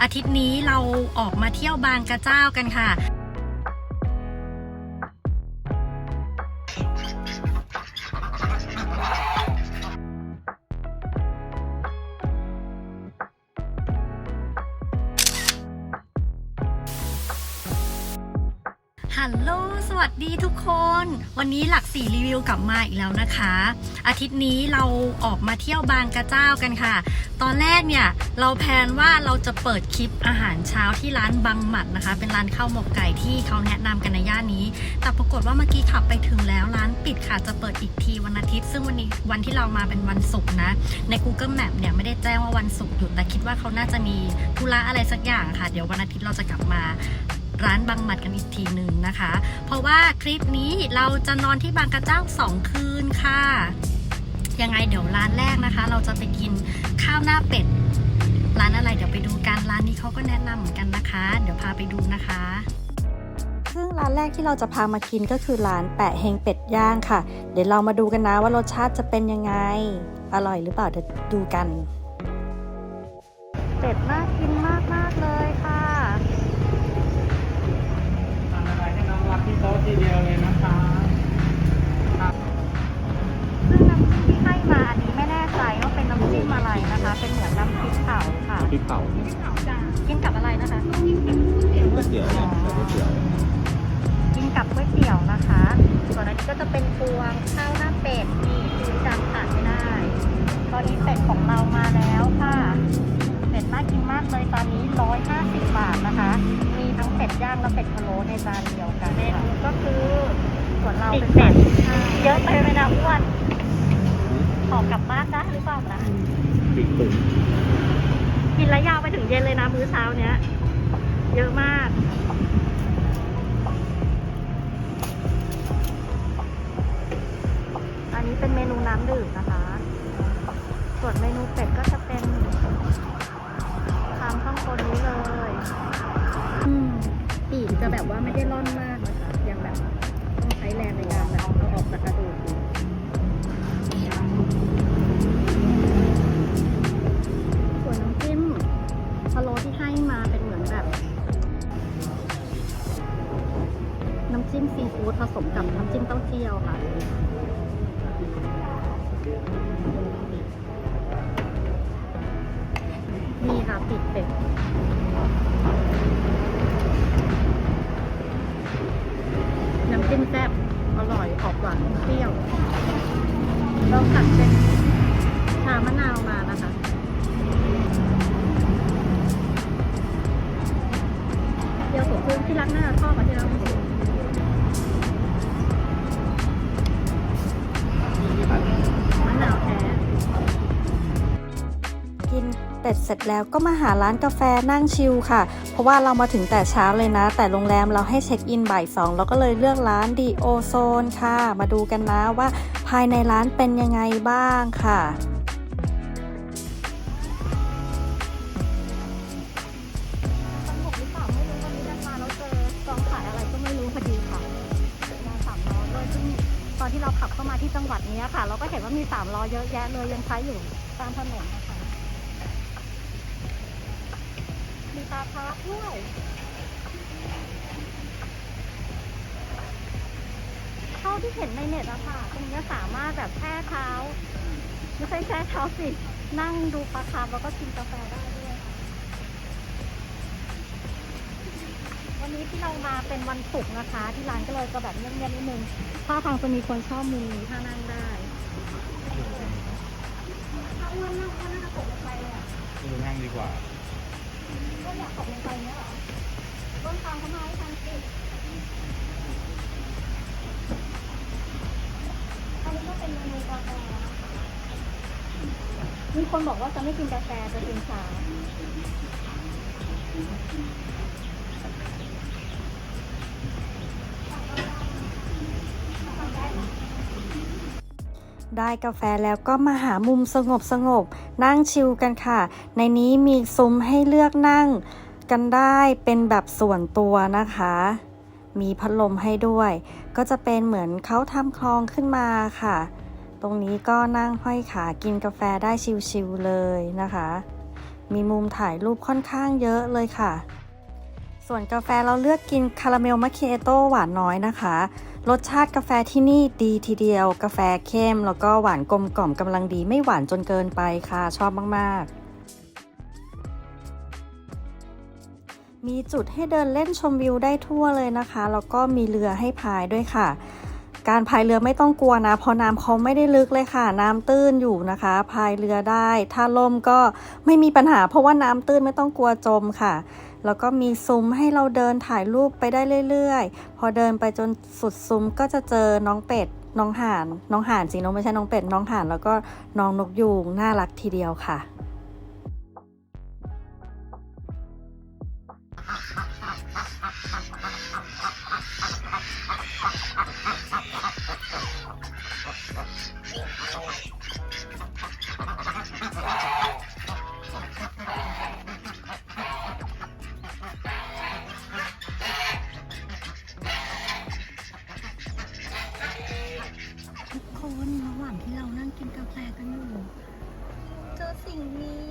อาทิตย์นี้เราออกมาเที่ยวบางกระเจ้ากันค่ะ ฮัลโหล สวัสดีทุกคน วันนี้หลักสี่รีวิวกลับมาอีกแล้วนะคะ อาทิตย์นี้เราออกมาเที่ยวบางกระเจ้ากันค่ะ ตอนแรกเนี่ย เราแพลนว่าเราจะเปิดคลิปอาหารเช้าที่ร้านบังหมัดนะคะ เป็นร้านข้าวหมกไก่ที่เขาแนะนำกันในย่านนี้ แต่ปรากฏว่าเมื่อกี้ขับไปถึงแล้วร้านปิดค่ะ จะเปิดอีกทีวันอาทิตย์ ซึ่งวันนี้วันที่เรามาเป็นวันศุกร์นะ ใน Google Map เนี่ยไม่ได้แจ้งว่าวันศุกร์หยุด แต่คิดว่าเขาน่าจะมีธุระอะไรสักอย่างค่ะ เดี๋ยววันอาทิตย์เราจะกลับมา ร้านบางหมัดกันอีกทีหนึ่งนะคะ เพราะว่าคลิปนี้เราจะนอนที่บางกระเจ้าสองคืนค่ะ ยังไงเดี๋ยวร้านแรกนะคะ เราจะไปกินข้าวหน้าเป็ด ร้านอะไรเดี๋ยวไปดูกันร้านนี้เขาก็แนะนำเหมือนกันนะคะ เดี๋ยวพาไปดูนะคะซึ่งร้านแรกที่เราจะพามากินก็คือร้านแปะเฮงเป็ดย่างค่ะ เดี๋ยวเรามาดูกันนะว่ารสชาติจะเป็นยังไง อร่อยหรือเปล่าเดี๋ยวดูกัน เป็ดน่ากิน ต๊ะทีเดียวเลยนะคะ มากเลยตอนนี้ 150 บาทนะคะ มีทั้งเป็ดย่างและเป็ดพะโล้ในจานเดียวกันเมนูก็คือส่วนเราเป็นเป็ดเยอะไปไหมนะอ้วนขอกลับบ้านได้หรือเปล่านะพริกตุ๋นกินแล้วยาวไปถึงเย็นเลยนะมื้อเช้าเนี้ย เยอะมากอันนี้เป็นเมนูน้ำดื่มนะคะ ส่วนเมนูเป็ดก็จะเป็น ตามข้างบนนี้เลยอืมปีกจะแบบว่าไม่ได้ร่อนมากนะคะยังแบบต้องใช้แรงในการแบบเอาออกจากกระดูก จิ้มแซ่บอร่อยออกหวานเปรี้ยว เราสั่งเป็นชามะนาวมานะคะเดียวผมคือที่รักหน้าชอบอะที่เรา เป็ดเสร็จแล้วก็มาหาร้านกาแฟนั่งชิลค่ะ เพราะว่าเรามาถึงแต่เช้าเลยนะ แต่โรงแรมเราให้เช็คอินบ่ายสองเราก็เลยเลือกร้านดีโอโซนค่ะ มาดูกันนะว่าภายในร้านเป็นยังไงบ้างค่ะสนุกหรือเปล่าไม่รู้วันนี้เดินมาแล้วเจอกองขายอะไรก็ไม่รู้พอดีค่ะมาสามล้อด้วยซึ่งตอนที่เราขับเข้ามาที่จังหวัดนี้ค่ะ เราก็เห็นว่ามีสามล้อเยอะแยะเลยยังใช้อยู่ตามถนนนะคะ มีตาพักด้วยเท่าที่เห็นในเน็ตอะค่ะตรงเนี้ยสามารถแบบแช่เท้า ไม่ใช่แช่เท้าสิ นั่งดูปลาคาร์ฟแล้วก็กินกาแฟได้ด้วย วันนี้ที่เรามาเป็นวันศุกร์นะคะ ที่ร้านก็เลยจะแบบเงียบๆนิดนึงถ้าทางจะมีคนชอบมุมนี้ถ้านั่งได้ถ้าอ้วนนั่งก็น่าจะตกลงไปเลยอะดูนั่งดีกว่า ก็อยากตกลงไปเนี้ยเหรอต้นทางเขา อันนี้ก็เป็นเมกาแฟมีคนบอกว่าจะไม่กินกาแฟจะกินชาได้กาแฟแล้วก็มาหามุมสงบสงบนั่งชิลกันค่ะ ในนี้มีซุ้มให้เลือกนั่ง กันได้เป็นแบบส่วนตัวนะคะ มีพัดลมให้ด้วย ก็จะเป็นเหมือนเขาทำคลองขึ้นมาค่ะ ตรงนี้ก็นั่งห้อยขากินกาแฟได้ชิลๆเลยนะคะ มีมุมถ่ายรูปค่อนข้างเยอะเลยค่ะ ส่วนกาแฟเราเลือกกินคาราเมลม c ค i โต้หวานน้อยนะคะรสชาติกาแฟที่นี่ดีทีเดียว กาแฟเข้ม แล้วก็หวานกลมกล่อมกำลังดีไม่หวานจนเกินไปค่ะ ชอบมาก ๆ มีจุดให้เดินเล่นชมวิวได้ทั่วเลยนะคะ แล้วก็มีเรือให้พายด้วยค่ะ การพายเรือไม่ต้องกลัวนะ เพราะน้ำเขาไม่ได้ลึกเลยค่ะ น้ำตื้นอยู่นะคะ พายเรือได้ ถ้าล่มก็ไม่มีปัญหา เพราะว่าน้ำตื้นไม่ต้องกลัวจมค่ะ แล้วก็มีซุ้มให้เราเดินถ่ายรูปไปได้เรื่อยๆ พอเดินไปจนสุดซุ้มก็จะเจอน้องเป็ด น้องห่าน น้องห่านสิน้องไม่ใช่น้องเป็ด น้องห่าน แล้วก็น้องนกยูงน่ารักทีเดียวค่ะ คนระหว่างที่เรานั่งกินกาแฟกันอยู่ เจอสิ่งนี้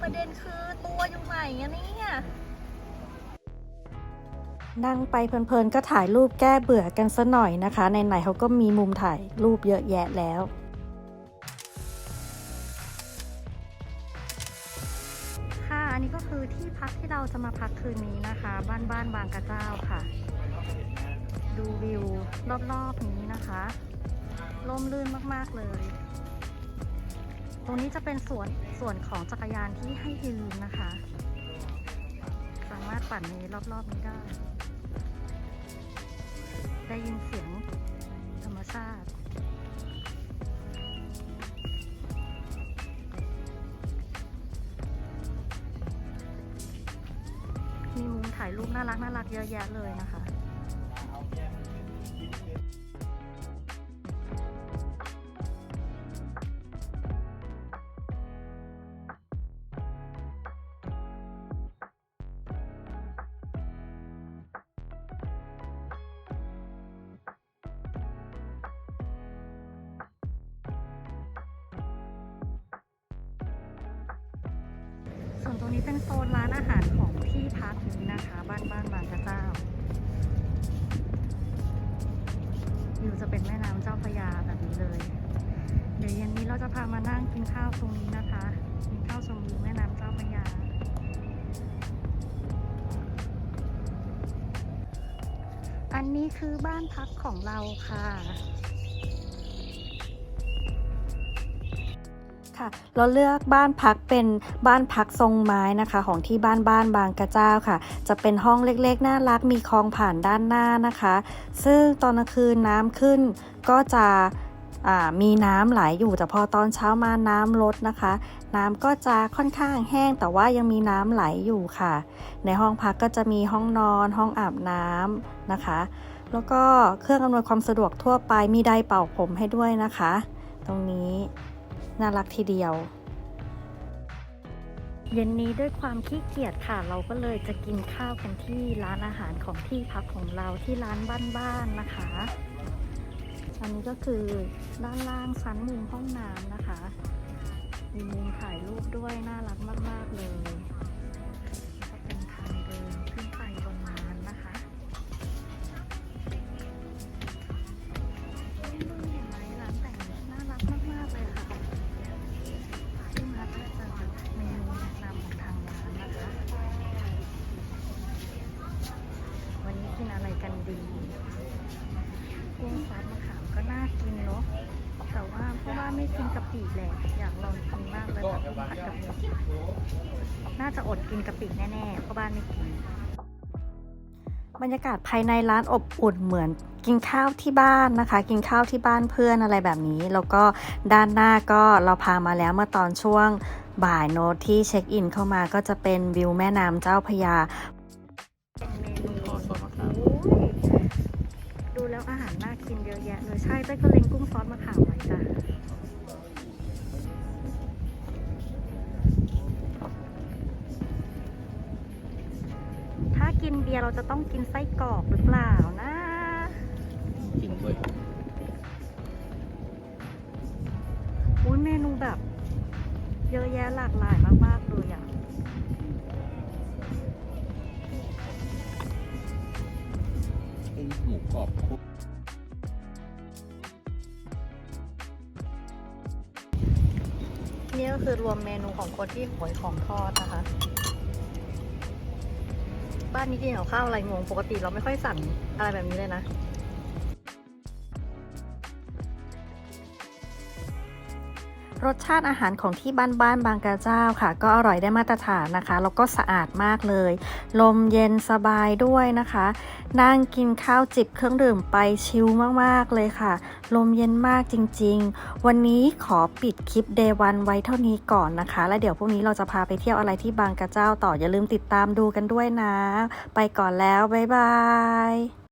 ประเด็นคือ ตัวอยู่ไหนอะเนี่ยนั่งไปเพลินๆก็ถ่ายรูปแก้เบื่อกันซะหน่อยนะคะ ในไหนๆเขาก็มีมุมถ่ายรูปเยอะแยะแล้ว ค่ะ อันนี้ก็คือที่พักที่เราจะมาพักคืนนี้นะคะ บ้านบ้านบางกระเจ้าค่ะ ดูวิวรอบๆนี้นะคะร่มรื่นมากๆเลย ตรงนี้จะเป็นส่วนส่วนของจักรยานที่ให้ยืนนะคะ สามารถปั่นในรอบๆนี้ได้ ได้ยินเสียงธรรมชาติมีมุมถ่ายรูปน่ารักน่ารักเยอะแยะเลยนะคะ ส่วนตรงนี้เป็นโซนร้านอาหารของที่พักนี้นะคะ บ้านบ้านบางกระเจ้าวิวจะเป็นแม่น้ำเจ้าพระยาแบบนี้เลย เดี๋ยวเย็นนี้เราจะพามานั่งกินข้าวตรงนี้นะคะ กินข้าวชมวิวแม่น้ำเจ้าพระยาอันนี้คือบ้านพักของเราค่ะ ค่ะ เราเลือกบ้านพักเป็นบ้านพักทรงไม้นะคะ ของที่บ้านบ้านบางกระเจ้าค่ะ จะเป็นห้องเล็กๆ น่ารักมีคลองผ่านด้านหน้านะคะ ซึ่งตอนกลางคืนน้ำขึ้นก็จะมีน้ำไหลอยู่แต่พอตอนเช้ามาน้ำลดนะคะ น้ำก็จะค่อนข้างแห้งแต่ว่ายังมีน้ำไหลอยู่ค่ะ ในห้องพักก็จะมีห้องนอน ห้องอาบน้ำนะคะ แล้วก็เครื่องอำนวยความสะดวกทั่วไปมีไดร์เป่าผมให้ด้วยนะคะ ตรงนี้ น่ารักทีเดียว เย็นนี้ด้วยความขี้เกียจค่ะ เราก็เลยจะกินข้าวกันที่ร้านอาหารของที่พักของเราที่ร้านบ้านๆนะคะ อันนี้ก็คือด้านล่างชั้นมุมห้องน้ำนะคะ มีมุมถ่ายรูปด้วยน่ารักมากๆเลย น่าจะอดกินกะปิแน่ๆเพราะบ้านไม่กิน บรรยากาศภายในร้านอบอุ่นเหมือนกินข้าวที่บ้านนะคะ กินข้าวที่บ้านเพื่อนอะไรแบบนี้ แล้วก็ด้านหน้าก็เราพามาแล้วเมื่อตอนช่วงบ่ายโน้ตที่เช็คอินเข้ามาก็จะเป็นวิวแม่น้ำเจ้าพระยาเป็นเมนูดูแล้วอาหารน่ากินเยอะแยะเลยใช่เต้ยก็เล็งกุ้งซอสมะขามไว้จ้ะ เบียร์เราจะต้องกินไส้กรอกหรือเปล่านะจริงด้วยอุ้ยเมนูแบบ เยอะแยะหลากหลายมากๆเลยอะกุ้งหมูกรอบคุกนี่ก็คือรวมเมนูของคนที่หวยของทอดนะคะ บ้านนี้กินกับข้าวอะไรงง ปกติเราไม่ค่อยสั่งอะไรแบบนี้เลยนะ รสชาติอาหารของที่บ้านบ้านบางกระเจ้าค่ะ ก็อร่อยได้มาตรฐานนะคะ แล้วก็สะอาดมากเลย ลมเย็นสบายด้วยนะคะ นั่งกินข้าวจิบเครื่องดื่มไปชิลมากๆเลยค่ะ ลมเย็นมากจริง ๆ วันนี้ขอปิดคลิป Day 1ไว้เท่านี้ก่อนนะคะ แล้วเดี๋ยวพรุ่งนี้เราจะพาไปเที่ยวอะไรที่บางกระเจ้าต่ออย่าลืมติดตามดูกันด้วยนะ ไปก่อนแล้วบ๊ายบาย